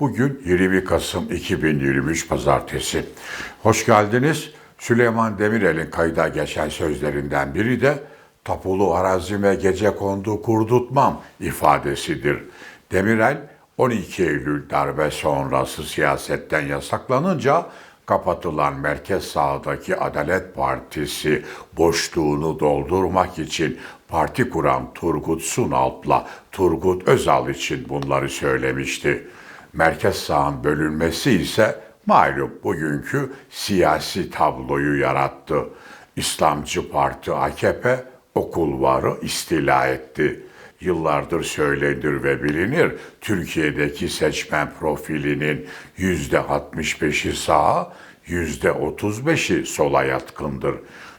Bugün 20 Kasım 2023 Pazartesi. Hoş geldiniz. Süleyman Demirel'in kayda geçen sözlerinden biri de tapulu arazime gece kondu kurdutmam ifadesidir. Demirel 12 Eylül darbe sonrası siyasetten yasaklanınca kapatılan merkez sağdaki Adalet Partisi boşluğunu doldurmak için parti kuran Turgut Sunalp'la Turgut Özal için bunları söylemişti. Merkez sağın bölünmesi ise malum bugünkü siyasi tabloyu yarattı. İslamcı Parti AKP okul varı istila etti yıllardır söylenir ve bilinir. Türkiye'deki seçmen profilinin yüzde 65'i sağa, yüzde 35'i sola yatkındır.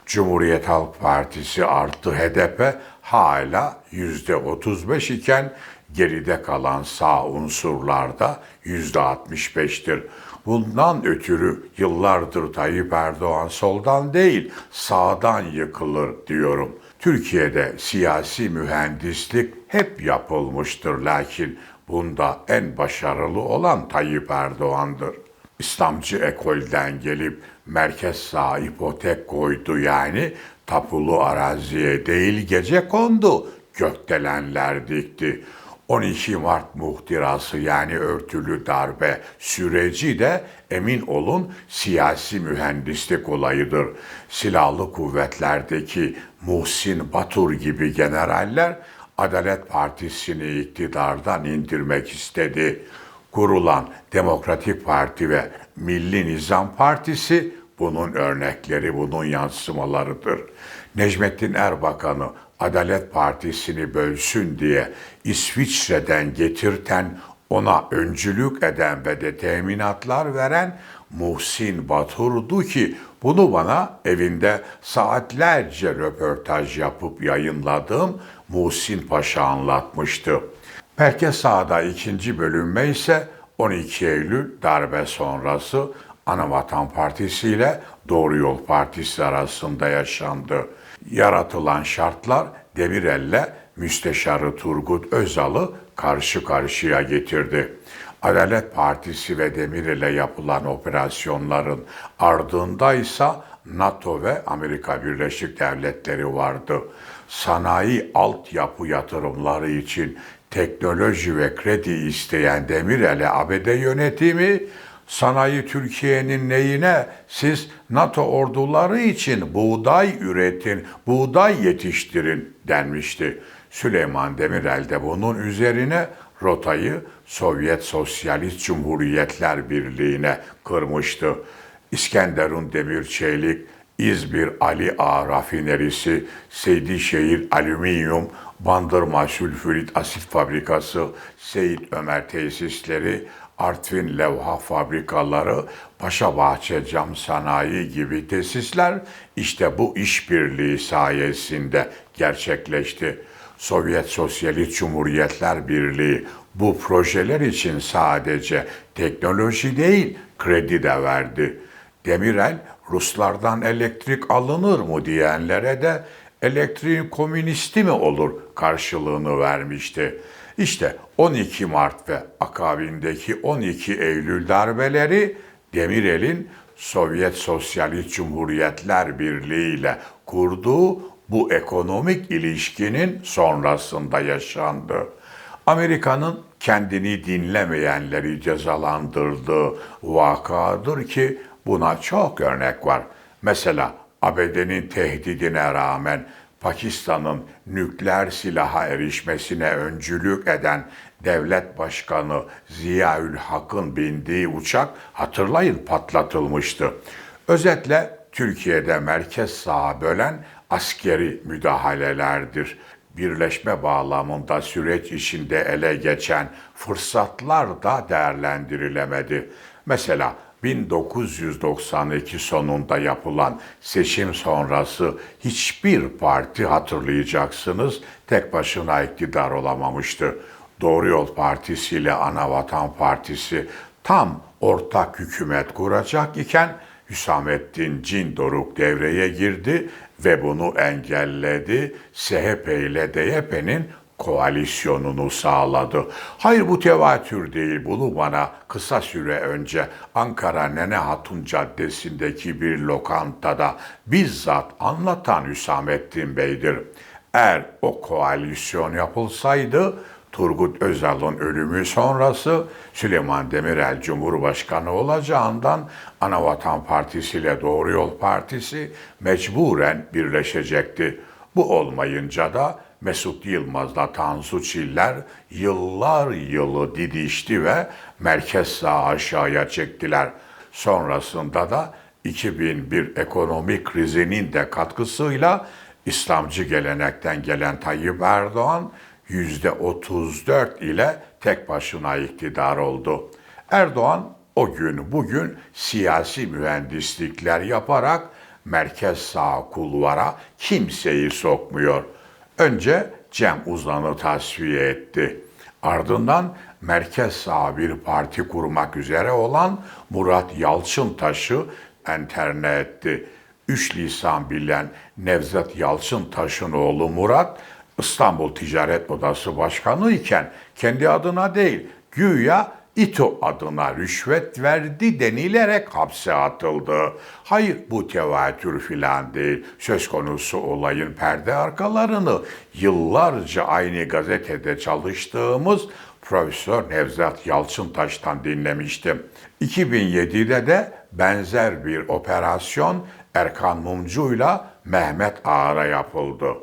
Cumhuriyet Halk Partisi artı HDP hala yüzde 35 iken geride kalan sağ unsurlarda yüzde 65'tir. Bundan ötürü yıllardır Tayyip Erdoğan soldan değil sağdan yıkılır diyorum. Türkiye'de siyasi mühendislik hep yapılmıştır lakin bunda en başarılı olan Tayyip Erdoğan'dır. İslamcı ekolden gelip merkez sağ ipotek koydu yani tapulu araziye değil gece kondu gökdelenler dikti. 12 Mart muhtırası yani örtülü darbe süreci de emin olun siyasi mühendislik olayıdır. Silahlı kuvvetlerdeki Muhsin Batur gibi generaller Adalet Partisi'ni iktidardan indirmek istedi. Kurulan Demokratik Parti ve Milli Nizam Partisi bunun örnekleri, bunun yansımalarıdır. Necmettin Erbakan'ı Adalet Partisi'ni bölsün diye İsviçre'den getirten, ona öncülük eden ve de teminatlar veren Muhsin Batur'du ki bunu bana evinde saatlerce röportaj yapıp yayınladığım Muhsin Paşa anlatmıştı. Merkez sağda ikinci bölünme ise 12 Eylül darbe sonrası Anavatan Partisi ile Doğru Yol Partisi arasında yaşandı. Yaratılan şartlar Demirel'le Müsteşarı Turgut Özal'ı karşı karşıya getirdi. Adalet Partisi ve Demirel'e yapılan operasyonların ardında ise NATO ve Amerika Birleşik Devletleri vardı. Sanayi altyapı yatırımları için teknoloji ve kredi isteyen Demirel'e ABD yönetimi sanayi Türkiye'nin neyine siz NATO orduları için buğday üretin, buğday yetiştirin denmişti. Süleyman Demirel de bunun üzerine rotayı Sovyet Sosyalist Cumhuriyetler Birliği'ne kırmıştı. İskenderun Demir Çelik, İzmir Ali Ağa Rafinerisi, Seydişehir Alüminyum, Bandırma Sülfürit Asit Fabrikası, Seyit Ömer Tesisleri, Artvin Levha Fabrikaları, Paşabahçe Cam Sanayi gibi tesisler işte bu işbirliği sayesinde gerçekleşti. Sovyet Sosyalist Cumhuriyetler Birliği bu projeler için sadece teknoloji değil kredi de verdi. Demirel Ruslardan elektrik alınır mı diyenlere de elektriğin komünisti mi olur karşılığını vermişti. İşte 12 Mart ve akabindeki 12 Eylül darbeleri Demirel'in Sovyet Sosyalist Cumhuriyetler Birliği ile kurduğu bu ekonomik ilişkinin sonrasında yaşandı. Amerika'nın kendini dinlemeyenleri cezalandırdığı vakadır ki buna çok örnek var. Mesela ABD'nin tehdidine rağmen Pakistan'ın nükleer silaha erişmesine öncülük eden devlet başkanı Ziyaül Hak'ın bindiği uçak hatırlayın patlatılmıştı. Özetle Türkiye'de merkez sağa bölen askeri müdahalelerdir. Birleşme bağlamında süreç içinde ele geçen fırsatlar da değerlendirilemedi. Mesela 1992 sonunda yapılan seçim sonrası hiçbir parti hatırlayacaksınız tek başına iktidar olamamıştı. Doğru Yol Partisi ile Anavatan Partisi tam ortak hükümet kuracak iken Hüsamettin Cindoruk devreye girdi ve bunu engelledi. SHP ile DYP'nin koalisyonunu sağladı. Hayır bu tevatür değil. Bunu bana kısa süre önce Ankara Nene Hatun Caddesi'ndeki bir lokantada bizzat anlatan Hüsamettin Bey'dir. Eğer o koalisyon yapılsaydı Turgut Özal'ın ölümü sonrası Süleyman Demirel Cumhurbaşkanı olacağından Anavatan Partisi ile Doğru Yol Partisi mecburen birleşecekti. Bu olmayınca da Mesut Yılmaz'la Tansu Çiller yıllar yılı didişti ve merkez sağ aşağıya çektiler. Sonrasında da 2001 ekonomik krizinin de katkısıyla İslamcı gelenekten gelen Tayyip Erdoğan %34 ile tek başına iktidar oldu. Erdoğan o gün bugün siyasi mühendislikler yaparak merkez sağ kulvara kimseyi sokmuyor. Önce Cem Uzan'ı tasfiye etti. Ardından merkez sağ bir parti kurmak üzere olan Murat Yalçıntaş'ı enterne etti. Üç lisan bilen Nevzat Yalçıntaş'ın oğlu Murat, İstanbul Ticaret Odası Başkanı iken kendi adına değil, güya İTO adına rüşvet verdi denilerek hapse atıldı. Hayır bu tevatür filan değil. Söz konusu olayın perde arkalarını yıllarca aynı gazetede çalıştığımız Profesör Nevzat Yalçıntaş'tan dinlemiştim. 2007'de de benzer bir operasyon Erkan Mumcu'yla Mehmet Ağar'a yapıldı.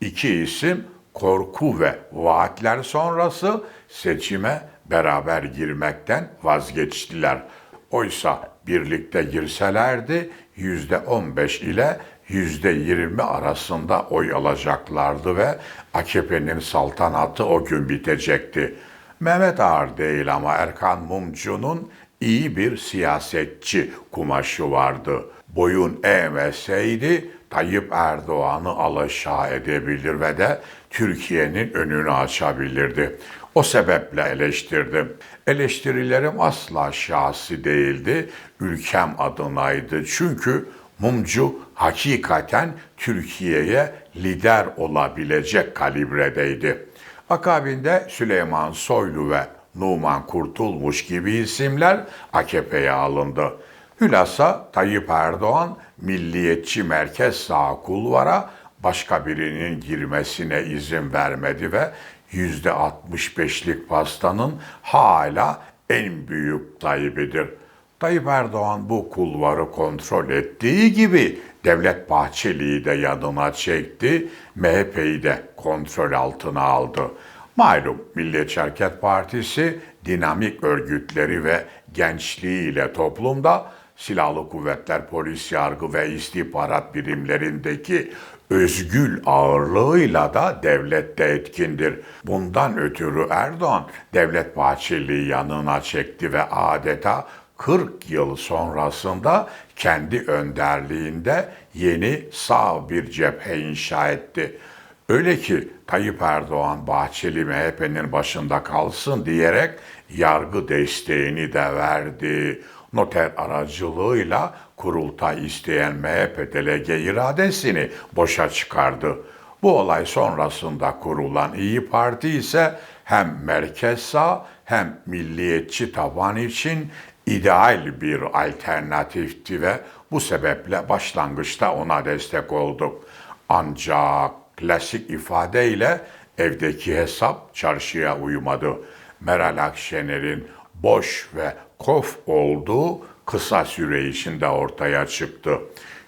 İki isim korku ve vaatler sonrası seçime beraber girmekten vazgeçtiler. Oysa birlikte girselerdi yüzde 15 ile yüzde 20 arasında oy alacaklardı ve AKP'nin saltanatı o gün bitecekti. Mehmet Ağar değil ama Erkan Mumcu'nun iyi bir siyasetçi kumaşı vardı. Boyun eğmeseydi Tayyip Erdoğan'ı alaşağı edebilir ve de Türkiye'nin önünü açabilirdi. O sebeple eleştirdim. Eleştirilerim asla şahsi değildi, ülkem adınaydı. Çünkü Mumcu hakikaten Türkiye'ye lider olabilecek kalibredeydi. Akabinde Süleyman Soylu ve Numan Kurtulmuş gibi isimler AKP'ye alındı. Hülasa Tayyip Erdoğan milliyetçi merkez sağ kulvara başka birinin girmesine izin vermedi ve %65'lik pastanın hala en büyük Tayyip'idir. Tayyip Erdoğan bu kulvarı kontrol ettiği gibi Devlet Bahçeli'yi de yanına çekti, MHP'yi de kontrol altına aldı. Malum Milliyetçi Hareket Partisi dinamik örgütleri ve gençliğiyle toplumda silahlı kuvvetler, polis, yargı ve istihbarat birimlerindeki özgül ağırlığıyla da devlette etkindir. Bundan ötürü Erdoğan Devlet Bahçeli'yi yanına çekti ve adeta 40 yıl sonrasında kendi önderliğinde yeni sağ bir cephe inşa etti. Öyle ki Tayyip Erdoğan Bahçeli MHP'nin başında kalsın diyerek yargı desteğini de verdi. Noter aracılığıyla kurultay isteyen MHP delege iradesini boşa çıkardı. Bu olay sonrasında kurulan İyi Parti ise hem merkez sağ hem milliyetçi taban için ideal bir alternatifti ve bu sebeple başlangıçta ona destek olduk. Ancak klasik ifadeyle evdeki hesap çarşıya uymadı. Meral Akşener'in boş ve kof olduğu kısa süre içinde ortaya çıktı.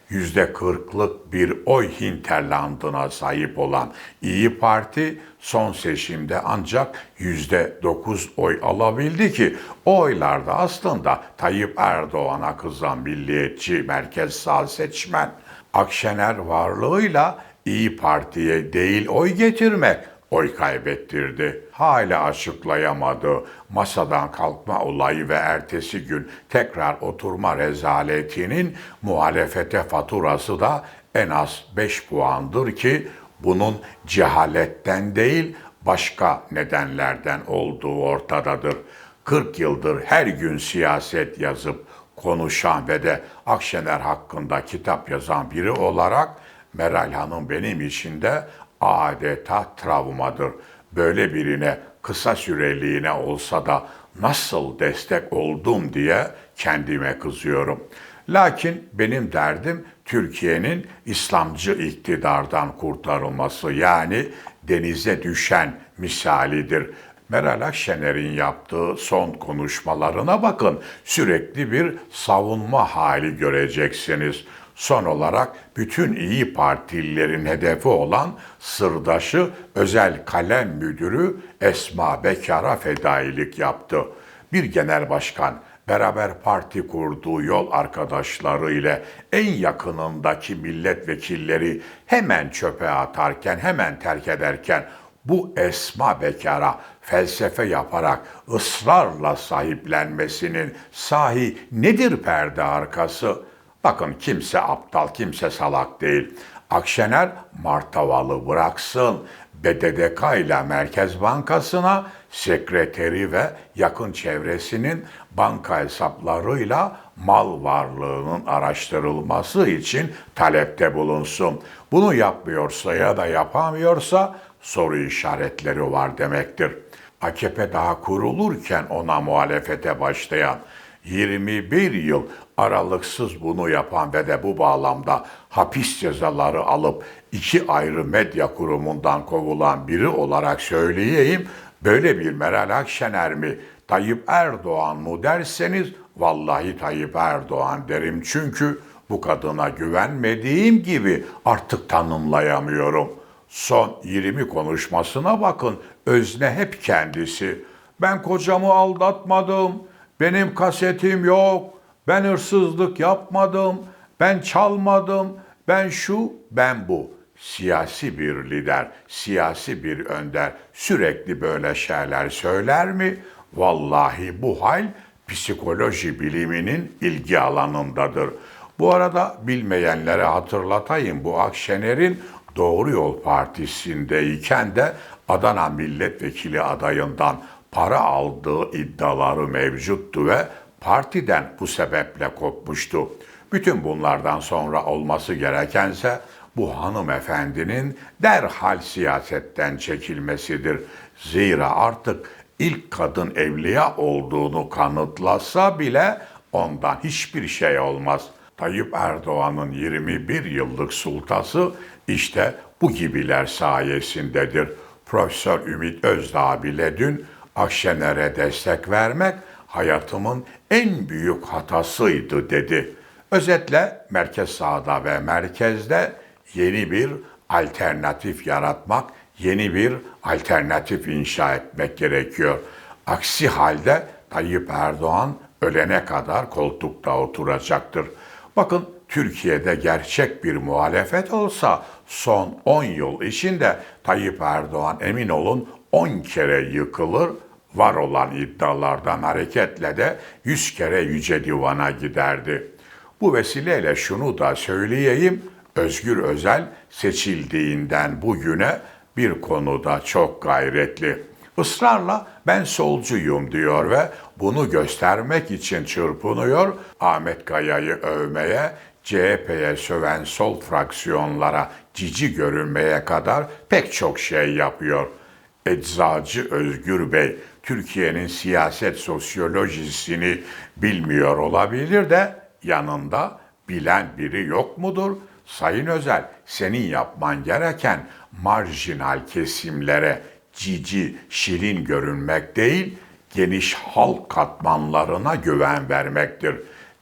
Yüzde kırklık bir oy hinterlandına sahip olan İyi Parti son seçimde ancak yüzde dokuz oy alabildi ki o oylarda aslında Tayyip Erdoğan'a kızan milliyetçi merkez sağ seçmen Akşener varlığıyla İyi Parti'ye değil oy getirmek oy kaybettirdi. Hala açıklayamadı. Masadan kalkma olayı ve ertesi gün tekrar oturma rezaletinin muhalefete faturası da en az 5 puandır ki bunun cehaletten değil başka nedenlerden olduğu ortadadır. 40 yıldır her gün siyaset yazıp konuşan ve de Akşener hakkında kitap yazan biri olarak Meral Hanım benim için de adeta travmadır. böyle birine kısa süreliğine olsa da nasıl destek oldum diye kendime kızıyorum. Lakin benim derdim Türkiye'nin İslamcı iktidardan kurtarılması yani denize düşen misalidir. Meral Akşener'in yaptığı son konuşmalarına bakın. Sürekli bir savunma hali göreceksiniz. Son olarak bütün iyi partililerin hedefi olan sırdaşı özel kalem müdürü Esma Bekar'a fedailik yaptı. Bir genel başkan beraber parti kurduğu yol arkadaşları ile en yakınındaki milletvekilleri hemen çöpe atarken, hemen terk ederken bu Esma Bekar'a felsefe yaparak ısrarla sahiplenmesinin sahi nedir perde arkası? Bakın kimse aptal, kimse salak değil. Akşener Martavalı bıraksın. BDDK ile Merkez Bankası'na sekreteri ve yakın çevresinin banka hesaplarıyla mal varlığının araştırılması için talepte bulunsun. Bunu yapmıyorsa ya da yapamıyorsa soru işaretleri var demektir. AKP daha kurulurken ona muhalefete başlayan 21 yıl aralıksız bunu yapan ve de bu bağlamda hapis cezaları alıp iki ayrı medya kurumundan kovulan biri olarak söyleyeyim. Böyle bir Meral Akşener mi, Tayyip Erdoğan mı derseniz vallahi Tayyip Erdoğan derim. Çünkü bu kadına güvenmediğim gibi artık tanımlayamıyorum. Son 20 konuşmasına bakın. Özne hep kendisi. Ben kocamı aldatmadım. Benim kasetim yok. Ben hırsızlık yapmadım. Ben çalmadım. Ben şu, ben bu. Siyasi bir lider, siyasi bir önder sürekli böyle şeyler söyler mi? Vallahi bu hal psikoloji biliminin ilgi alanındadır. Bu arada bilmeyenlere hatırlatayım bu Akşener'in Doğru Yol Partisi'ndeyken de Adana Milletvekili adayından para aldığı iddiaları mevcuttu ve partiden bu sebeple kopmuştu. Bütün bunlardan sonra olması gerekense bu hanımefendinin derhal siyasetten çekilmesidir. Zira artık ilk kadın evliya olduğunu kanıtlasa bile ondan hiçbir şey olmaz. Tayyip Erdoğan'ın 21 yıllık sultası işte bu gibiler sayesindedir. Profesör Ümit Özdağ bile dün Akşener'e destek vermek hayatımın en büyük hatasıydı dedi. Özetle merkez sağda ve merkezde yeni bir alternatif yaratmak, yeni bir alternatif inşa etmek gerekiyor. Aksi halde Tayyip Erdoğan ölene kadar koltukta oturacaktır. Bakın Türkiye'de gerçek bir muhalefet olsa son 10 yıl içinde Tayyip Erdoğan emin olun 10 kere yıkılır, var olan iddialardan hareketle de 100 kere Yüce Divan'a giderdi. Bu vesileyle şunu da söyleyeyim, Özgür Özel seçildiğinden bugüne bir konuda çok gayretli. Israrla ben solcuyum diyor ve bunu göstermek için çırpınıyor. Ahmet Kaya'yı övmeye, CHP'ye söven sol fraksiyonlara cici görünmeye kadar pek çok şey yapıyor. Eczacı Özgür Bey Türkiye'nin siyaset sosyolojisini bilmiyor olabilir de yanında bilen biri yok mudur? Sayın Özel, senin yapman gereken marjinal kesimlere cici, şirin görünmek değil, geniş halk katmanlarına güven vermektir.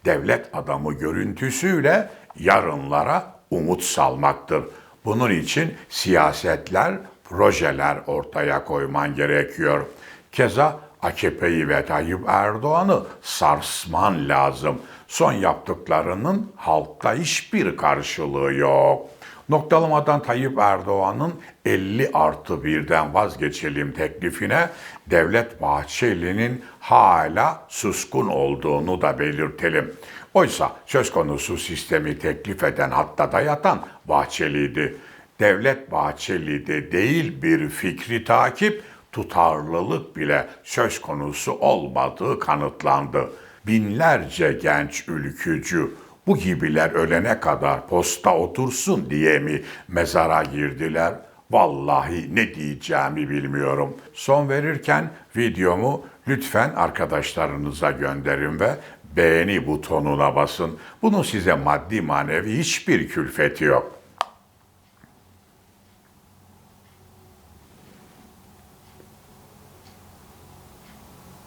Devlet adamı görüntüsüyle yarınlara umut salmaktır. Bunun için siyasetler, projeler ortaya koyman gerekiyor. Keza AKP'yi ve Tayyip Erdoğan'ı sarsman lazım. Son yaptıklarının halkta hiçbir karşılığı yok. Noktalamadan Tayyip Erdoğan'ın 50 artı 1'den vazgeçelim teklifine Devlet Bahçeli'nin hala suskun olduğunu da belirtelim. Oysa söz konusu sistemi teklif eden hatta dayatan Bahçeli'ydi. Devlet Bahçeli'de değil bir fikri takip, tutarlılık bile söz konusu olmadığı kanıtlandı. Binlerce genç ülkücü bu gibiler ölene kadar posta otursun diye mi mezara girdiler? Vallahi ne diyeceğimi bilmiyorum. Son verirken videomu lütfen arkadaşlarınıza gönderin ve beğeni butonuna basın. Bunun size maddi manevi hiçbir külfeti yok.